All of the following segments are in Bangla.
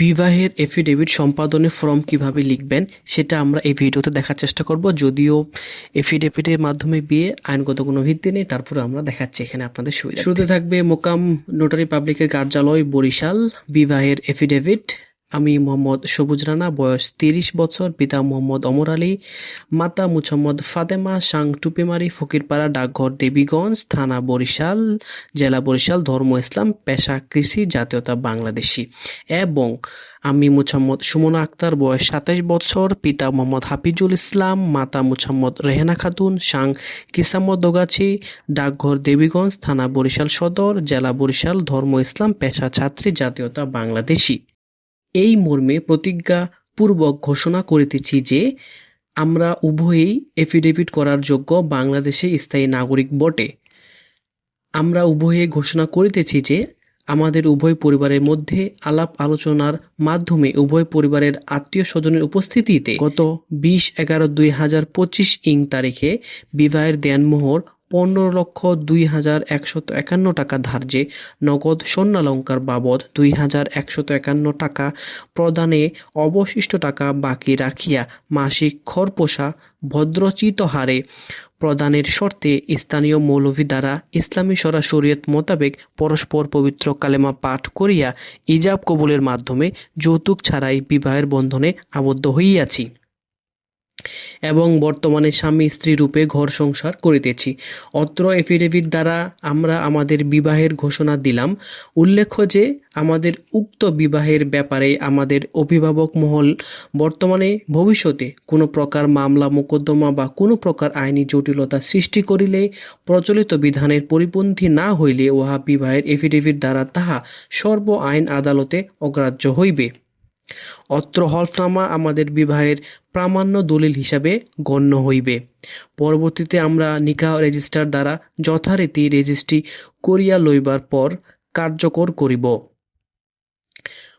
বিবাহের এফিডেভিট সম্পাদনে ফর্ম কীভাবে লিখবেন, সেটা আমরা এই ভিডিওতে দেখার চেষ্টা করব। যদিও এফিডেভিটের মাধ্যমে বিয়ে আইনগত কোনো ভিত্তি নেই, তারপরে আমরা দেখাচ্ছি এখানে আপনাদের সুবিধা। শুরুতে থাকবে মোকাম নোটারি পাবলিকের কার্যালয় বরিশাল। বিবাহের এফিডেভিট আমি মোহাম্মদ সবুজ রানা, বয়স তিরিশ বছর, পিতা মোহাম্মদ অমর আলী, মাতা মুছম্মদ ফাতেমা, সাং টুপিমারি, ফকিরপাড়া, ডাকঘর দেবীগঞ্জ, থানা বরিশাল, জেলা বরিশাল, ধর্ম ইসলাম, পেশা কৃষি, জাতীয়তা বাংলাদেশি। এবং আমি মুছাম্মদ সুমনা আক্তার, বয়স সাতাইশ বছর, পিতা মোহাম্মদ হাফিজুল ইসলাম, মাতা মুছাম্মদ রেহেনা খাতুন, সাং কিসামত দোগাছি, ডাকঘর দেবীগঞ্জ, থানা বরিশাল সদর, জেলা বরিশাল, ধর্ম ইসলাম, পেশা ছাত্রী, জাতীয়তা বাংলাদেশি। এই মর্মে প্রতিজ্ঞা পূর্বক ঘোষণা করিতেছি যে, আমরা উভয়েই এফিডেভিট করার যোগ্য বাংলাদেশে স্থায়ী নাগরিক বটে। আমরা উভয়ে ঘোষণা করিতেছি যে, আমাদের উভয় পরিবারের মধ্যে আলাপ আলোচনার মাধ্যমে উভয় পরিবারের আত্মীয় স্বজনের উপস্থিতিতে গত বিশ এগারো দুই হাজার পঁচিশ ইং তারিখে বিবাহের দেনমোহর পনেরো লক্ষ দুই হাজার একশত একান্ন টাকা ধার্যে নগদ স্বর্ণালঙ্কার বাবদ দুই হাজার একশত একান্ন টাকা প্রদানে অবশিষ্ট টাকা বাকি রাখিয়া মাসিক খরপোষা ভদ্রচিত হারে প্রদানের শর্তে স্থানীয় মৌলভী দ্বারা ইসলামী সরা শরীয়ত মোতাবেক পরস্পর পবিত্র কালেমা পাঠ করিয়া ইজাব কবুলের মাধ্যমে যৌতুক ছাড়াই বিবাহের বন্ধনে আবদ্ধ হইয়াছি। এবং বর্তমানে স্বামী স্ত্রী রূপে ঘর সংসার করিতেছি। অত্র এফিডেভিট দ্বারা আমরা আমাদের বিবাহের ঘোষণা দিলাম। উল্লেখ্য যে, আমাদের উক্ত বিবাহের ব্যাপারে আমাদের অভিভাবক মহল বর্তমানে ভবিষ্যতে কোনো প্রকার মামলা, মোকদ্দমা বা কোনো প্রকার আইনি জটিলতা সৃষ্টি করিলে, প্রচলিত বিধানের পরিপন্থী না হইলে উহা বিবাহের এফিডেভিট দ্বারা তাহা সর্ব আইন আদালতে অগ্রাহ্য হইবে। অত্র হলফনামা আমাদের বিবাহের প্রামাণ্য দলিল হিসাবে গণ্য হইবে। পরবর্তীতে আমরা নিকাহ রেজিস্টার দ্বারা যথারীতি রেজিস্ট্রি করিয়া লইবার পর কার্যকর করিব।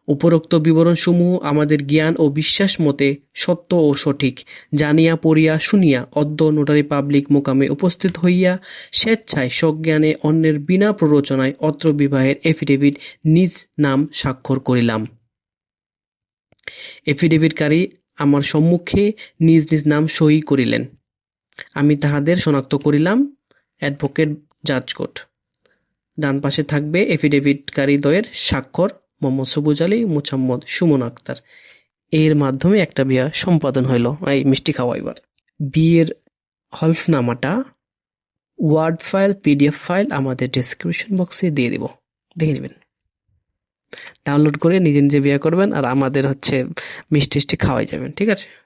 উপরোক্ত বিবরণসমূহ আমাদের জ্ঞান ও বিশ্বাস মতে সত্য ও সঠিক, জানিয়া, পড়িয়া, শুনিয়া, অদ্য নোটারি পাবলিক মোকামে উপস্থিত হইয়া স্বেচ্ছায় সজ্ঞানে অন্যের বিনা প্ররোচনায় অত্র বিবাহের এফিডেভিট নিজ নাম স্বাক্ষর করিলাম। এফিডেভিটকারী আমার সম্মুখে নিজ নিজ নাম সই করিলেন। আমি তাহাদের শনাক্ত করিলাম, অ্যাডভোকেট জাজ জাজকোট ডান পাশে থাকবে এফিডেভিটকারী দ্বয়ের স্বাক্ষর, মোহাম্মদ সবুজ আলী, মুছাম্মদ সুমন আক্তার। এর মাধ্যমে একটা বিয়া সম্পাদন হইল। এই মিষ্টি খাওয়া এবার। বিয়ের হলফনামাটা ওয়ার্ড ফাইল পিডিএফ ফাইল আমাদের ডেসক্রিপশন বক্সে দিয়ে দিব। দেখে নেবেন। ডাউনলোড করে নিজে নিজে বিয়ে করবেন আর আমাদের হচ্ছে মিষ্টি টিষ্টি খাওয়াই যাবেন, ঠিক আছে?